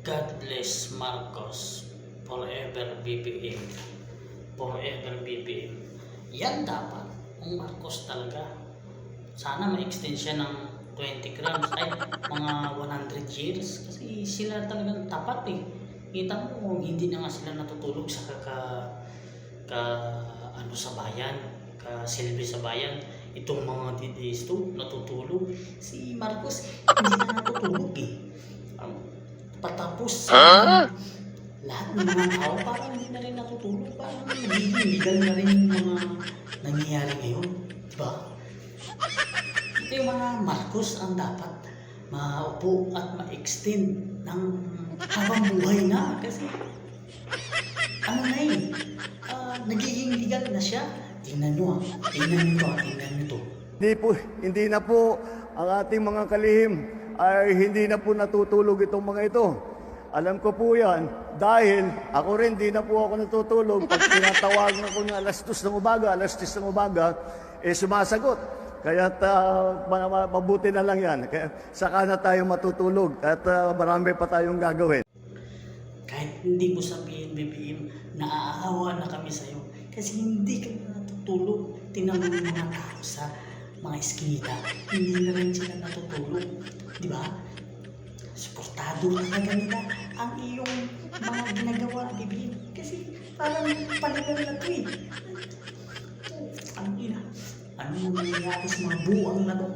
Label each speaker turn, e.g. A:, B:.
A: God bless Marcos. Forever BBM. Forever BBM. Yan dapat. Ang Marcos talaga. Sana ma-extend siya ng 20 grams. Ay, mga 100 years. Kasi sila talagang tapat eh. Kita mo, hindi na nga sila natutulog sa kaka, ka, ano sa bayan, ka silbi sa bayan. Itong mga DDS to, natutulog. Si Marcos, hindi na natutulog patapos sa lahat ng mga tao, parang hindi na rin natutulog. Parang nagiging legal na rin yung mga nangyayari ngayon. Diba? Ito yung mga Marcos ang dapat maupo at ma-extend ng habang buhay na. Kasi ano na eh, ah, nagiging legal na siya. Tingnan nyo ah, tingnan nyo ah, tingnan nyo to.
B: Hindi po, hindi na po ang ating mga kalihim ay hindi na po natutulog itong mga ito. Alam ko po yan dahil ako rin di na po ako natutulog. Pag tinatawagan ako ng alas 2 ng umaga, alas 10 ng umaga, eh sumasagot. Kaya uh, mabuti na lang yan. Kaya saka na tayo matutulog at ah, marami pa tayong gagawin.
A: Kahit hindi mo sabihin, BBM, naaawa na kami sa'yo. Kasi hindi ka na natutulog. Tingnan mo yung mga sa mga eskinita. Hindi na rin sila natutulog. Di ba? Suportado talaga nila ang iyong mga ginagawa, BBM. Kasi parang paligal na to eh. Ang ina. Ano nangyayari sa mga buwang na to?